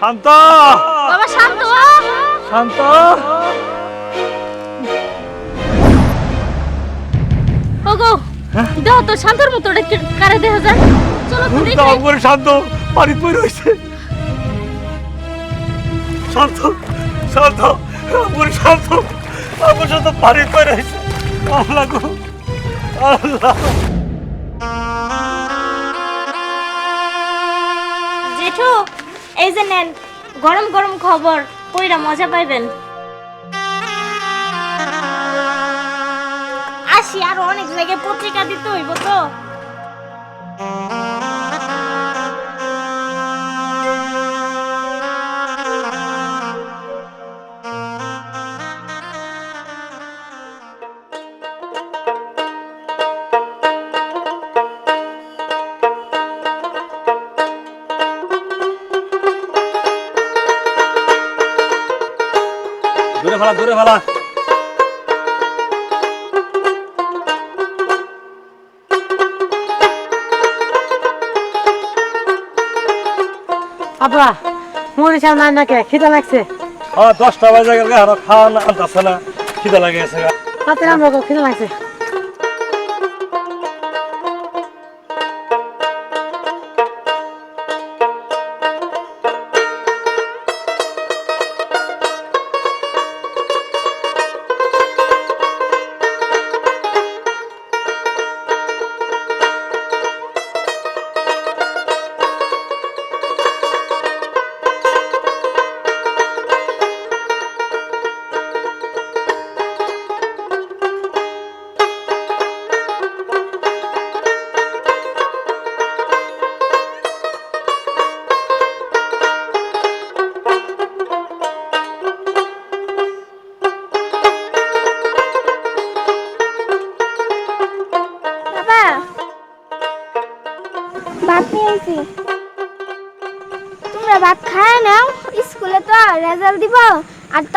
শান্ত। বাবা শান্ত। শান্ত। ওগো দেহ তো শান্তর মতো ওটা কারে দেখা যায়। চলো তো দেখি। দাও করে শান্ত পানি পড়ে রয়েছে। শান্ত শান্ত করে শান্ত। আমার সাথে পানি পড়ে রয়েছে। আল্লাহ গো আল্লাহ। জেঠু এই যে নেন গরম গরম খবর কইরা মজা পাইবেন। আসি আর অনেক জায়গায় পত্রিকা আর নাই নাকি? খিদা লাগছে। হ্যাঁ দশটা বাজে গেলে আর খাওয়া না আনতেছে না। খিদে লাগে গেছে। তাতে আমরা খিদা লাগছে।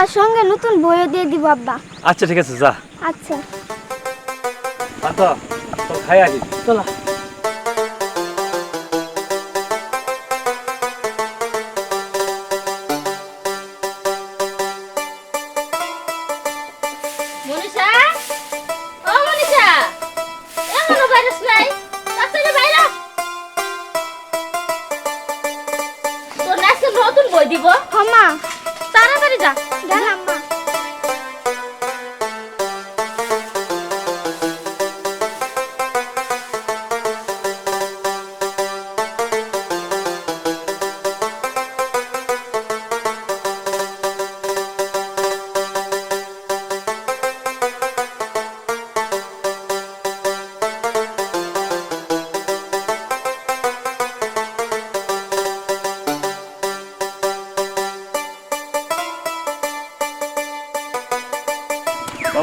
তার সঙ্গে নতুন বইও দিয়ে দিব আব্বা। আচ্ছা ঠিক আছে যা। আচ্ছা। তো খাই চলো। নতুন বই দিব। হমা তাড়াতাড়ি যা।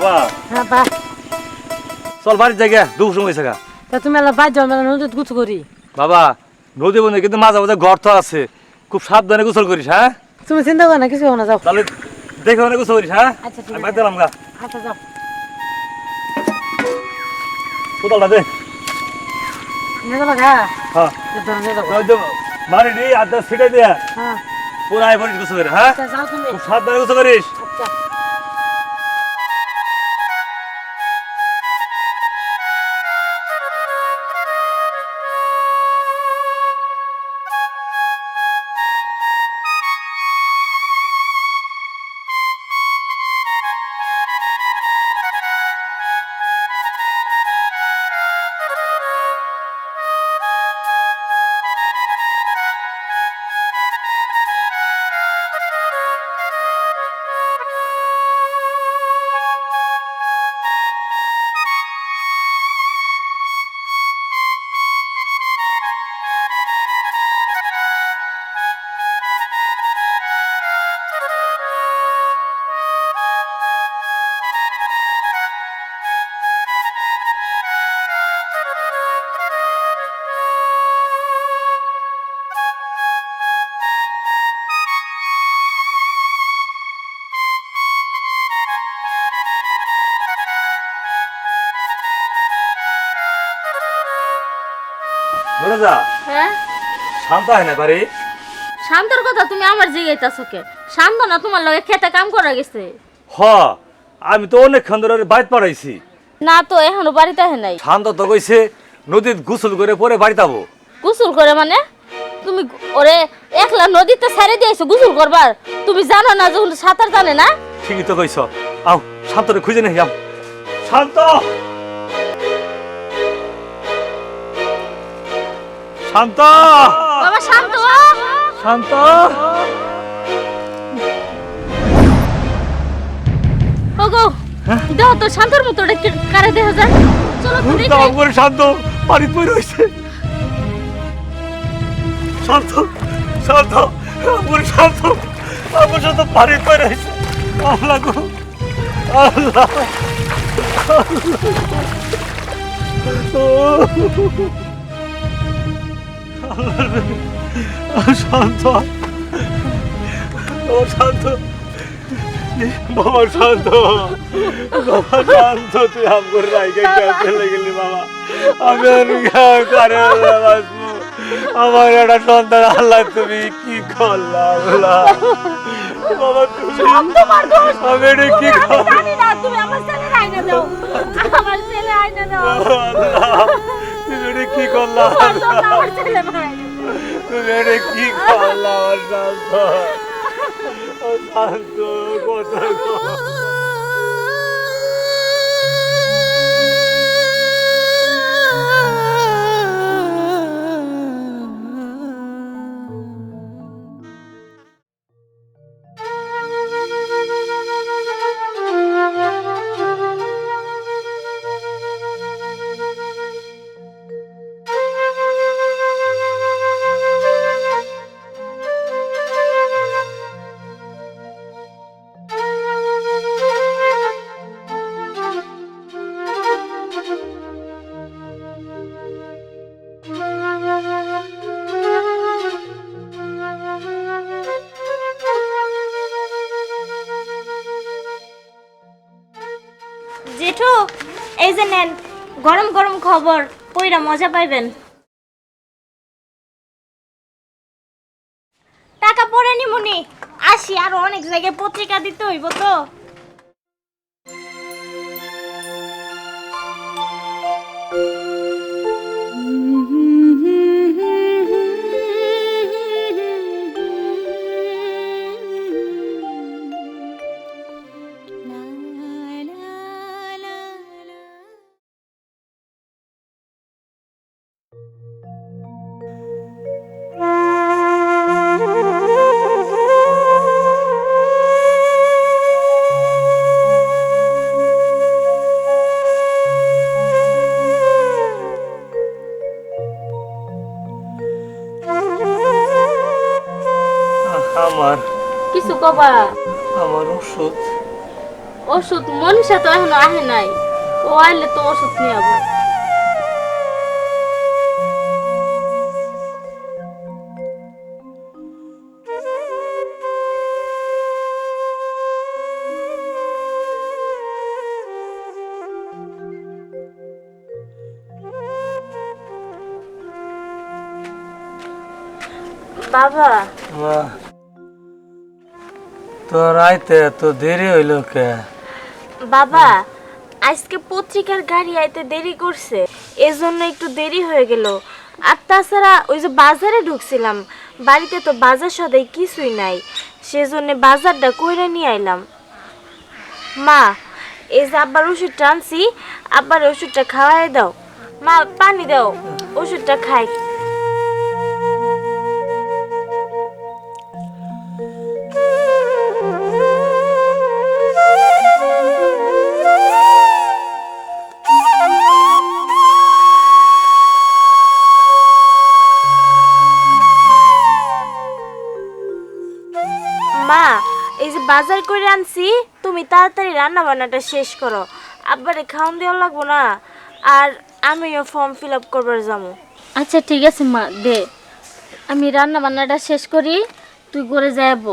বাবা। হ্যাঁ বা চল বাড়ির জায়গা দুপুর সময় গা। তা তুমি এলা বাদ যাও মেলা নদীত গুছ করি। বাবা নদী বন্ধে কিন্তু মাঝে মাঝে গর্ত আছে। খুব সাবধানে গোসল করিস হ্যাঁ? তুমি চিন্তা করো না কিছু হবে না যাও। তাহলে দেখে মানে গোসল করিস হ্যাঁ? আচ্ছা, ঠিক আছে। দিলাম গা। আচ্ছা যাও। কোথালটা দে। নিয়ে যাব হ্যাঁ। মারি দি আদা ছিটে দিয়া হ্যাঁ। পুরো আয় পড়িস গোসল করিস হ্যাঁ? আচ্ছা খুব সাবধানে গোসল করিস। আচ্ছা। যা হ্যাঁ? শান্ত হয় না বাড়ি। শান্তর কথা তুমি আমার জিগাইতাছো কে? শান্ত না তোমার লগে খেতে কাম করা গেছে। হ আমি তো অনেকক্ষণ ধরে বাইত পাড়াইছি না তো এখনও বাড়িতে আহে নাই। শান্ত তো কইছে নদীত গোসল করে পরে বাড়িতে আবো। গোসল করে মানে? তুমি ওরে একলা নদীতে ছেড়ে দিয়েছ গোসল করবার? তুমি জানো না যখন সাঁতার জানে না? ঠিকই তো কইছ। আও শান্তরে খুঁজে নেই আও শান্ত! শান্ত। বাবা শান্ত। শান্ত। ওগো দেহ তো শান্তর মতো ওটা কারে দেখা যায়। চলো তো দেখি। দাম করে শান্ত বাড়ি পড়ে রয়েছে। শান্ত শান্ত আমার শান্ত। আমার শান্ত বাড়ি পড়ে রয়েছে। আল্লাহ গো আল্লাহ। আল্লাহ। শান্ত ও শান্ত বাবা শান্ত বাবা শান্ত তুই আম করে রাইকে চলে গেলি বাবা। আমি আর কারে বাঁচবো আমার একটা সন্তান আল্লাহ তুমি কি করলা বাবা তুমি আমি এটা কি করলাম? তুমি আমার ছেলে আইনা দাও। আমার ছেলে আইনা দাও। আল্লাহ তুমি এটা কি করলা? তুমি এটা কি করলা? শান্ত শান্ত খবর? পইরা মজা পাইবেন। টাকা পড়েনি নিমুনি আসি, আর অনেক জায়গায় পত্রিকা দিতে হইব তো। কবা আমার ওষুধ। ওষুধ মনীষা তো এখনও আহে নাই। ও আইলে তো ওষুধ নিয়ে আবার বাবা। তোর আইতে এত দেরি হইল কে? বাবা, আজকে পত্রিকার গাড়ি আইতে দেরি করছে, এজন্য একটু দেরি হয়ে গেল। আর তাছাড়া ওই যে বাজারে ঢুকছিলাম, বাড়িতে তো বাজার সদাই কিছুই নাই, সেজন্য বাজারটা কইরা নিয়ে আইলাম। মা, এই যে আব্বার ওষুধটা আনছি, আব্বার ওষুধটা খাওয়াই দাও। মা, পানি দাও, ওষুধটা খাই। তাড়াতাড়ি রান্না বান্নাটা শেষ করো। আব্বারে খাওয়ান দেওয়া লাগবো না। আর আমিও ফর্ম ফিল আপ করবার যাব। আচ্ছা ঠিক আছে মা দে। আমি রান্না বান্নাটা শেষ করি তুই করে যাব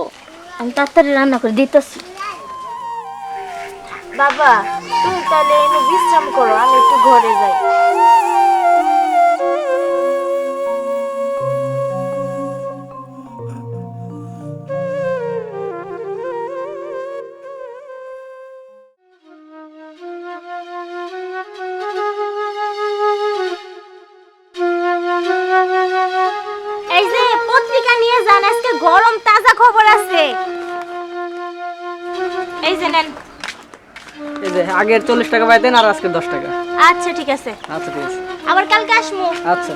আমি তাড়াতাড়ি রান্না করে দিতেছি। বাবা তুমি তাহলে এনে বিশ্রাম করো আমি একটু ঘরে যাই। আগের চল্লিশ টাকা পাই দেন আর আজকের দশ টাকা। আচ্ছা ঠিক আছে। আচ্ছা ঠিক আছে। আবার কালকে আসমু আচ্ছা।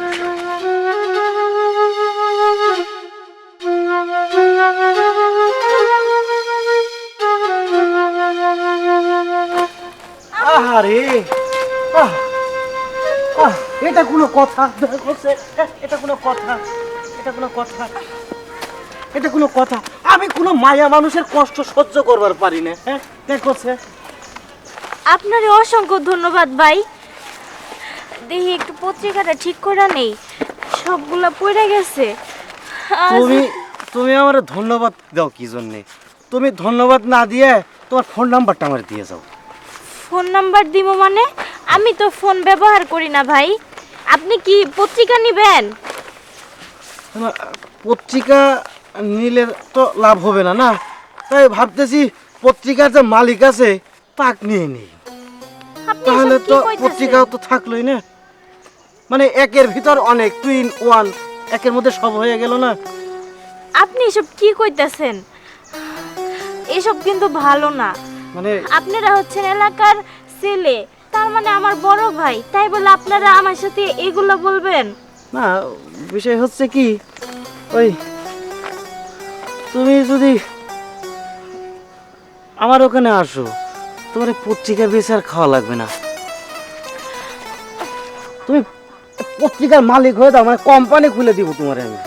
আহারে। আহ, আহ, এটা কোনো কথা। এটা কোনো কথা। এটা কোনো কথা। এটা কোনো কথা। আমি কোনো মায়া মানুষের কষ্ট সহ্য করবার পারি না। হ্যাঁ দেখছে আপনারে অসংখ্য ধন্যবাদ ভাই। দেখি একটু পত্রিকাটা ঠিক করা নেই। সবগুলা পড়ে গেছে। তুমি তুমি আমার ধন্যবাদ দাও কি জন্যে? তুমি ধন্যবাদ না দিয়ে তোমার ফোন নাম্বারটা আমার দিয়ে যাও। ফোন নাম্বার দিব মানে? আমি তো ফোন ব্যবহার করি না ভাই। আপনি কি পত্রিকা নেবেন? পত্রিকা নিলে তো লাভ হবে না না? তাই ভাবতেছি পত্রিকার যে মালিক আছে তাক নিয়ে নিই। তাহলে তো? পত্রিকাও তো থাকলোই না? মানে একের ভিতর অনেক টুইন ওয়ান একের মধ্যে সব হয়ে গেল না? আপনি এসব কি কইতাছেন? এসব কিন্তু ভালো না। মানে আপনারা হচ্ছেন এলাকার ছেলে তার মানে আমার বড় ভাই। তাই বলে আপনারা আমার সাথে এগুলো বলবেন? না বিষয় হচ্ছে কি ওই তুমি যদি আমার ওখানে আসো তোমার পত্রিকা বেচে আর খাওয়া লাগবে না। তুমি পত্রিকার মালিক হয়ে দাও মানে কোম্পানি খুলে দিব তোমার আমি।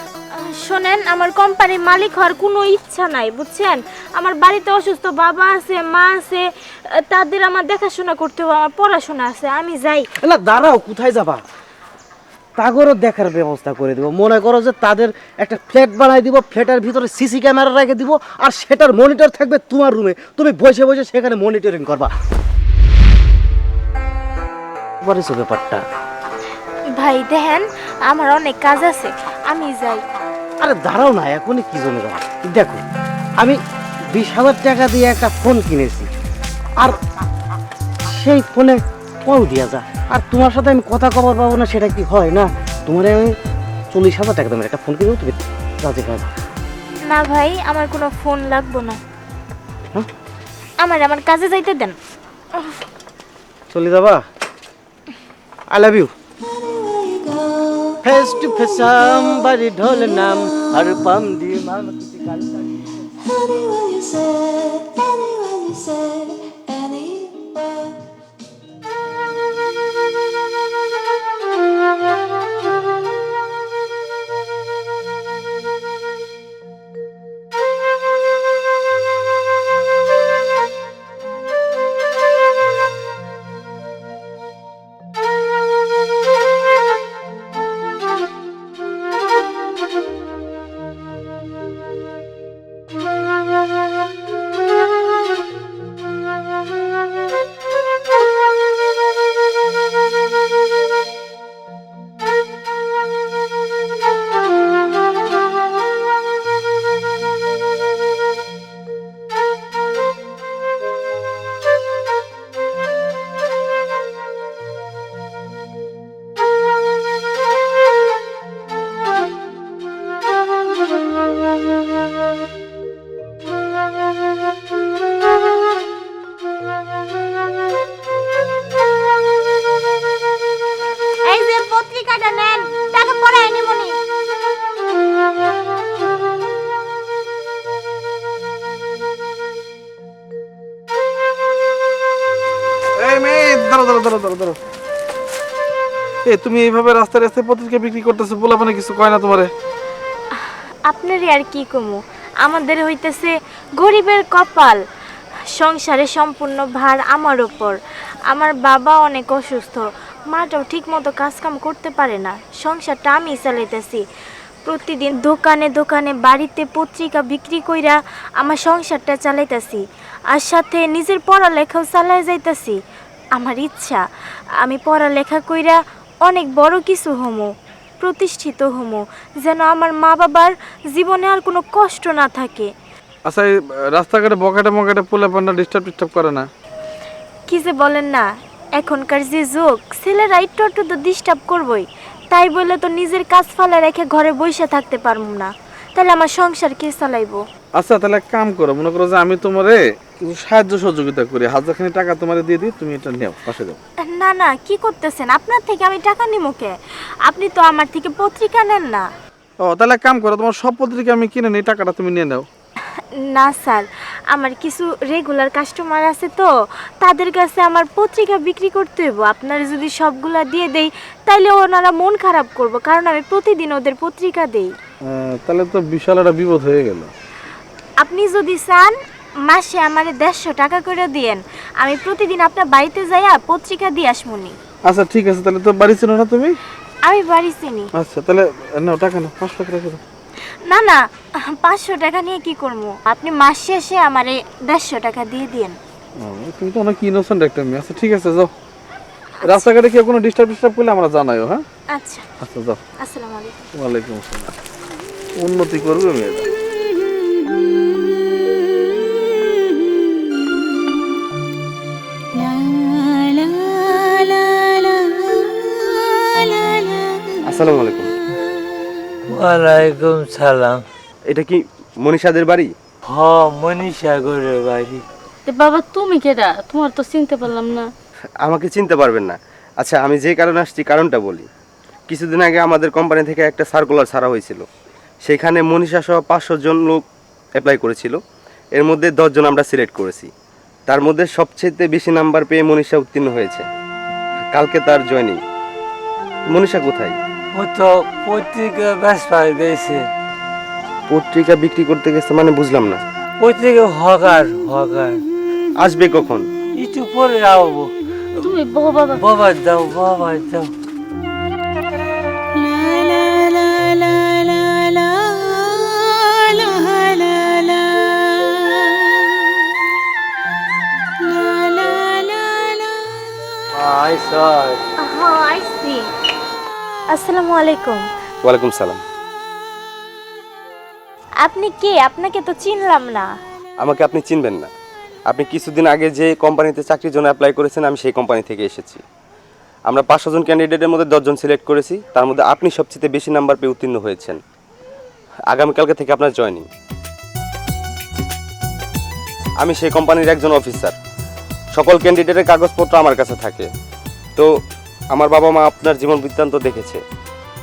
শোনেন আমার কোম্পানির মালিক হওয়ার কোনো ইচ্ছা নাই বুঝছেন? আমার বাড়িতে অসুস্থ বাবা আছে মা আছে তাদের আমার দেখাশোনা করতে হবে আমার পড়াশোনা আছে আমি যাই। না দাঁড়াও কোথায় যাবা? তাগরও দেখার ব্যবস্থা করে দেবো। মনে করো যে তাদের একটা ফ্ল্যাট বানাই দিব ফ্ল্যাটের ভিতরে সিসি ক্যামেরা রেখে দিব আর সেটার মনিটর থাকবে তোমার রুমে। তুমি বসে বসে সেখানে মনিটরিং করবা। বলেছ ব্যাপারটা? ভাই দেখেন আমার অনেক কাজ আছে আমি যাই। আরে দাঁড়াও না এখনই কি জন্য দাঁড়াও দেখো আমি বিশ হাজার টাকা দিয়ে একটা ফোন কিনেছি আর সেই ফোনে কল দিয়া যা। আর তোমার সাথে আমি কথা খবর পাবো না সেটা কি হয় না? তোমার আমি চল্লিশ হাজার টাকা দামের একটা ফোন কিনবো তুমি রাজি খাবে না ভাই আমার কোনো ফোন লাগবো না। হ্যাঁ? আমার আমার কাজে যাইতে দেন। চলে যাবা? I love you face to face বাড়ি ঢোল নাম আর পাম দি মাম Anywhere you এ, তুমি এইভাবে রাস্তায় রাস্তায় পত্রিকা বিক্রি করতেছো বলা মানে কিছু কয় না তোমারে? আপনারই আর কি কমু? আমাদের হইতেছে গরিবের কপাল। সংসারে সম্পূর্ণ ভার আমার ওপর আমার বাবা অনেক অসুস্থ। মাটাও ঠিক মতো কাজকাম করতে পারে না। সংসারটা আমি চালাইতেছি। প্রতিদিন দোকানে দোকানে বাড়িতে পত্রিকা বিক্রি কইরা আমার সংসারটা চালাইতেছি। আর সাথে নিজের পড়ালেখাও চালাই যাইতাছি। আমার ইচ্ছা, আমি পড়ালেখা কইরা অনেক বড় কিছু হমো প্রতিষ্ঠিত হমো যেন আমার মা বাবার জীবনে আর কোনো কষ্ট না থাকে। আচ্ছা এই রাস্তাঘাটে বকাটে মকাটে পোলা পান্না ডিস্টার্ব টিস্টার্ব করে না? কি যে বলেন না এখনকার যে যুগ ছেলেরা একটু একটু তো ডিস্টার্ব করবই। তাই বলে তো নিজের কাজ ফালা রেখে ঘরে বসে থাকতে পারব না। তাহলে আমার সংসার কে চালাইবো? আচ্ছা তাহলে এক কাম করো মনে করো যে আমি তোমারে কিছু সাহায্য সহযোগিতা করি। হাজারখানি টাকা তোমারে দিয়ে দিই তুমি এটা নেও পাশে দাও না না কি করতেছেন? আপনার থেকে আমি টাকা নিবো কে? আপনি তো আমার থেকে পত্রিকা নেন না। ও তাহলে এক কাম করো তোমার সব পত্রিকা আমি কিনে নিই টাকাটা তুমি নিয়ে নাও। না স্যার আমার কিছু রেগুলার কাস্টমার আছে তো তাদের কাছে আমার পত্রিকা বিক্রি করতে হইব। আপনার যদি সবগুলা দিয়ে দেই তাইলে ওনারা মন খারাপ করব কারণ আমি প্রতিদিন ওদের পত্রিকা দেই। তাহলে তো বিশাল একটা বিপদ হয়ে গেল। আপনি যদি চান মাসে আমার দেড়শো টাকা করে দিয়েন। আমি প্রতিদিন আপনার বাড়িতে যাইয়া পত্রিকা দিয়ে আসমুনি আচ্ছা ঠিক আছে তাহলে তো বাড়ি ছিল না তুমি? আমি বাড়ি চিনি। আচ্ছা তাহলে নাও টাকা নাও পাঁচশো টাকা রেখে দাও। না না পাঁচশো টাকা নিয়ে কি করব? আপনি মাস শেষে আমারে দেড়শো টাকা দিয়ে দিয়েন। তুমি তো অনেক ইনোসেন্ট একটা মেয়ে। আচ্ছা ঠিক আছে যাও। রাস্তাঘাটে কেউ কোনো ডিস্টার্ব ডিস্টার্ব করলে আমরা জানাইও হ্যাঁ? আচ্ছা। আচ্ছা যাও। আসসালামু আলাইকুম। ওয়ালাইকুম আসসালাম। উন্নতি করবে মেয়েরা আসসালামু আলাইকুম। ওয়ালাইকুম সালাম। এটা কি মনীষাদের বাড়ি? হ মনীষা করে বাড়ি। তে বাবা তুমি কেডা? তোমার তো চিনতে পারলাম না। আমাকে চিনতে পারবেন না। আচ্ছা আমি যে কারণে আসছি কারণটা বলি। কিছুদিন আগে আমাদের কোম্পানি থেকে একটা সার্কুলার ছাড়া হয়েছিল। সেখানে মনীষা সহ পাঁচশো জন লোক অ্যাপ্লাই করেছিল। এর মধ্যে দশজন আমরা সিলেক্ট করেছি। তার মধ্যে সবচেয়ে বেশি নাম্বার পেয়ে মনীষা উত্তীর্ণ হয়েছে। কালকে তার জয়নিং মনীষা কোথায়? ও তো পত্রিকা ব্যবসা গেছে পত্রিকা বিক্রি করতে গেছে মানে বুঝলাম না। পত্রিকা হকার হকার। আসবে কখন? একটু পরে আসব তুমি বাবা বাবা। দাও বাবা দাও আই হ্যাঁ আইসি আসসালামু আলাইকুম ওয়ালাইকুম সালাম। আপনি কে? আপনাকে তো চিনলাম না। আমাকে আপনি চিনবেন না। আপনি কিছুদিন আগে যে কোম্পানিতে চাকরির জন্য অ্যাপ্লাই করেছেন আমি সেই কোম্পানি থেকে এসেছি। আমরা পাঁচশো জন ক্যান্ডিডেটের মধ্যে দশজন সিলেক্ট করেছি তার মধ্যে আপনি সবচেয়ে বেশি নাম্বার পেয়ে উত্তীর্ণ হয়েছেন। আগামীকালকে থেকে আপনার জয়নিং আমি সেই কোম্পানির একজন অফিসার সকল ক্যান্ডিডেটের কাগজপত্র আমার কাছে থাকে। তো আমার বাবা মা আপনার জীবন বৃত্তান্ত দেখেছে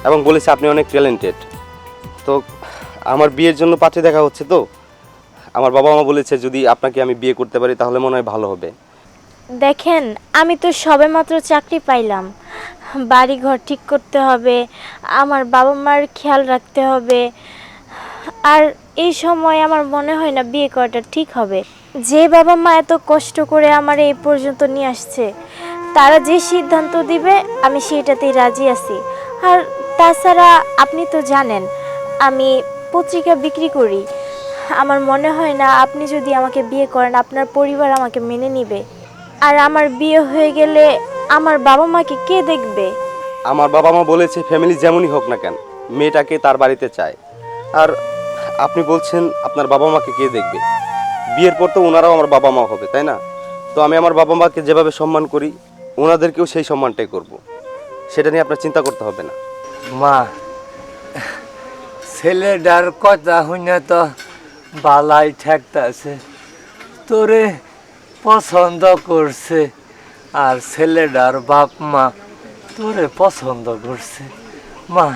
এবং বলেছে আপনি অনেক ট্যালেন্টেড তো আমার বিয়ের জন্য পাঠিয়ে দেখা হচ্ছে তো? আমার বাবা মা বলেছে যদি আপনাকে আমি বিয়ে করতে পারি তাহলে মনে হয় ভালো হবে। দেখেন, আমি তো সবেমাত্র চাকরি পাইলাম। বাড়ি ঘর ঠিক করতে হবে, আমার বাবা মার খেয়াল রাখতে হবে। আর এই সময় আমার মনে হয় না বিয়ে করাটা ঠিক হবে। যে বাবা মা এত কষ্ট করে আমার এই পর্যন্ত নিয়ে আসছে, তারা যে সিদ্ধান্ত দিবে, আমি সেটাতেই রাজি আছি। আর তাছাড়া আপনি তো জানেন, আমি পত্রিকা বিক্রি করি। আমার মনে হয় না আপনি যদি আমাকে বিয়ে করেন, আপনার পরিবার আমাকে মেনে নিবে। আর আমার বিয়ে হয়ে গেলে আমার বাবা মাকে কে দেখবে? আমার বাবা মা বলেছে ফ্যামিলি যেমনই হোক না কেন, মেয়েটাকে তার বাড়িতে চায়। আর আপনি বলছেন, আপনার বাবা মাকে কে দেখবে? বিয়ের পর তো ওনারাও আমার বাবা মা হবে তাই না? তো আমি আমার বাবা মাকে যেভাবে সম্মান করি ওনাদেরকেও সেই সম্মানটাই করব। সেটা নিয়ে আপনার চিন্তা করতে হবে না। মা ছেলেটার কথা শুনে তো বালাই ঠেকতাছে। তোরে পছন্দ করছে আর ছেলেটার বাপ মা তোরে পছন্দ করছে। মা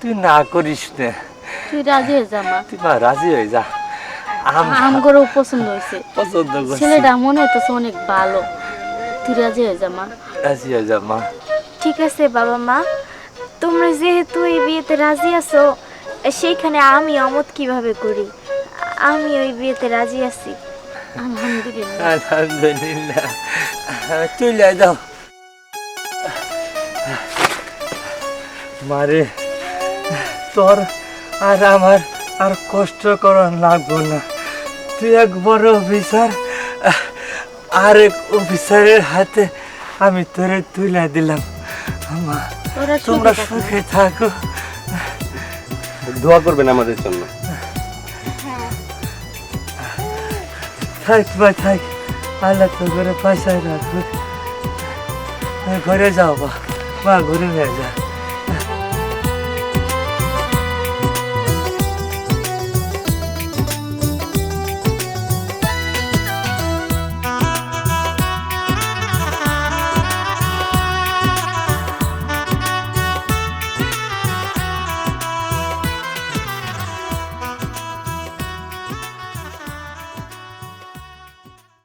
তুই না করিস না। তুই রাজি হয়ে যা মা। তুই মা রাজি হয়ে যা। আমগরও পছন্দ হয়েছে। পছন্দ করছি। ছেলেটা মনে হইতেছে অনেক ভালো। তুই রাজি হয়ে যা মা। রাজি হয়ে যা মা। ঠিক আছে বাবা মা। তোমরা যেহেতু এই বিয়েতে রাজি আছো সেইখানে আমি অমত কীভাবে করি? আমি ওই বিয়েতে রাজি আছি। আলহামদুলিল্লাহ। মারে তোর আর আমার আর কষ্ট করার লাগবো না। তুই এক বড় অফিসার আর এক অফিসারের হাতে আমি তোরে তুলে দিলাম। মা তোমরা সুখে থাকো। দোয়া করবেন আমাদের জন্য। থাক বা থাক। আল্লাহ তো করে পয়সায় রাখবে। ঘরে যাও বা মা ঘুরে নিয়ে যা।